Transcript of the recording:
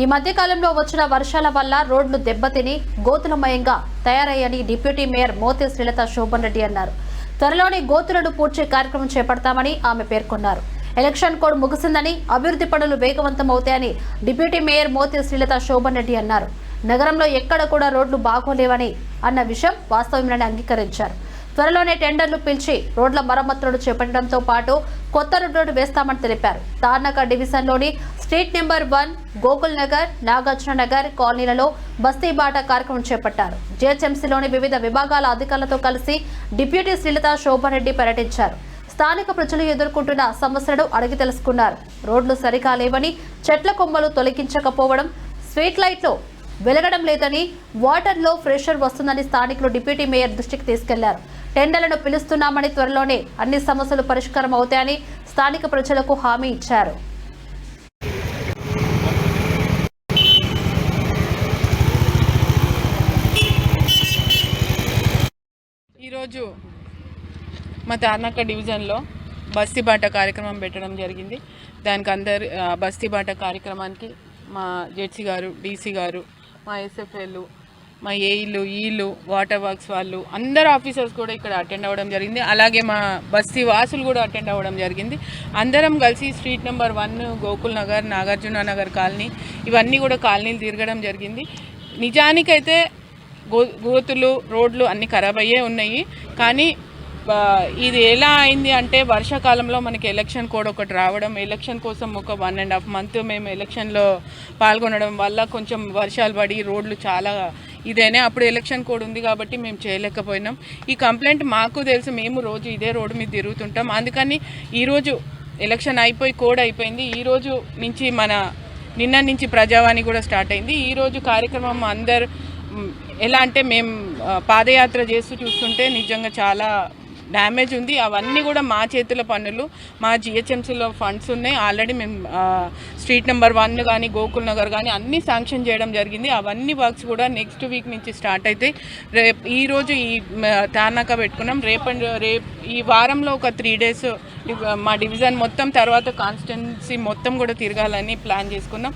ఈ మధ్యకాలంలో వచ్చిన వర్షాల వల్ల రోడ్లు దెబ్బతిని గోతులమయంగా తయారయ్యని డిప్యూటీ మేయర్ మోతి శ్రీలత శోభన్ రెడ్డి అన్నారు. త్వరలోనే గోతులను పూడ్చే కార్యక్రమం చేపడతామని ఆమె పేర్కొన్నారు. ఎలక్షన్ కోడ్ ముగిసిందని అభివృద్ధి పనులు వేగవంతం అవుతాయని డిప్యూటీ మేయర్ మోతి శ్రీలత శోభన్ రెడ్డి అన్నారు. నగరంలో ఎక్కడ కూడా రోడ్లు బాగోలేవని అన్న విషయం వాస్తవమేనని అంగీకరించారు. త్వరలోనే టెండర్లు పిలిచి రోడ్ల మరమ్మతులను చేపట్టడంతో పాటు కొత్త రోడ్లు వేస్తామని తెలిపారు. తార్నక డివిజన్లోని street number one Gokul Nagar Nagarjuna Nagar కాలనీలలో బస్తీ బాట కార్యక్రమం చేపట్టారు. జిహెచ్ఎంసీలోని వివిధ విభాగాల అధికారులతో కలిసి డిప్యూటీ శ్రీలత శోభారెడ్డి పర్యటించారు. స్థానిక ప్రజలు ఎదుర్కొంటున్న సమస్యలను అడిగి తెలుసుకున్నారు. రోడ్లు సరిగా లేవని చెట్ల కొమ్మలు తొలగించకపోవడం స్ట్రీట్ లైట్లు వెలగడం లేదని వాటర్లో ప్రెషర్ వస్తుందని స్థానికులు డిప్యూటీ మేయర్ దృష్టికి తీసుకెళ్ళారు. టెండర్లను పిలుస్తున్నామని త్వరలోనే అన్ని సమస్యలు పరిష్కారం అవుతాయని స్థానిక ప్రజలకు హామీ ఇచ్చారు. ఈరోజు మా తార్నాక డివిజన్లో బస్తీబాట కార్యక్రమం పెట్టడం జరిగింది. దానికి అందరు బస్తీబాట బాట కార్యక్రమానికి మా జెడ్సీ గారు డీసీ గారు మా ఎస్ఎఫ్ఎల్ మా ఏఈలు ఈలు వాటర్ వర్క్స్ వాళ్ళు అందరు ఆఫీసర్స్ కూడా ఇక్కడ అటెండ్ అవ్వడం జరిగింది. అలాగే మా బస్తీ వాసులు కూడా అటెండ్ అవ్వడం జరిగింది. అందరం కలిసి street number one Gokul Nagar Nagarjuna Nagar colony ఇవన్నీ కూడా కాలనీలు తిరగడం జరిగింది. నిజానికైతే గో గోతులు రోడ్లు అన్నీ ఖరాబ్ అయ్యే ఉన్నాయి. కానీ ఇది ఎలా అయింది అంటే వర్షాకాలంలో మనకి ఎలక్షన్ కోడ్ ఒకటి రావడం ఎలక్షన్ కోసం ఒక వన్ అండ్ హాఫ్ మంత్ మేము ఎలక్షన్లో పాల్గొనడం వల్ల కొంచెం వర్షాలు పడి రోడ్లు చాలా ఇదేనే అప్పుడు ఎలక్షన్ కోడ్ ఉంది కాబట్టి మేము చేయలేకపోయినాం. ఈ కంప్లైంట్ మాకు తెలుసు మేము రోజు ఇదే రోడ్డు మీద తిరుగుతుంటాం. అందుకని ఈరోజు ఎలక్షన్ అయిపోయి కోడ్ అయిపోయింది. ఈరోజు నుంచి మన నిన్న నుంచి ప్రజావాణి కూడా స్టార్ట్ అయింది. ఈరోజు కార్యక్రమం అందరు ఎలా అంటే మేము పాదయాత్ర చేస్తూ చూస్తుంటే నిజంగా చాలా డ్యామేజ్ ఉంది. అవన్నీ కూడా మా చేతుల పనులు. మా జిహెచ్ఎంసీలో ఫండ్స్ ఉన్నాయి. ఆల్రెడీ మేము స్ట్రీట్ నెంబర్ వన్ కానీ గోకుల్ నగర్ కానీ అన్నీ శాంక్షన్ చేయడం జరిగింది. అవన్నీ వర్క్స్ కూడా నెక్స్ట్ వీక్ నుంచి స్టార్ట్ అవుతాయి రేపు ఈరోజు ఈ తానాక పెట్టుకున్నాం. రేపు రేపు ఈ వారంలో ఒక త్రీ డేస్ మా డివిజన్ మొత్తం తర్వాత కాన్స్టిట్యున్సీ మొత్తం కూడా తిరగాలని ప్లాన్ చేసుకున్నాం.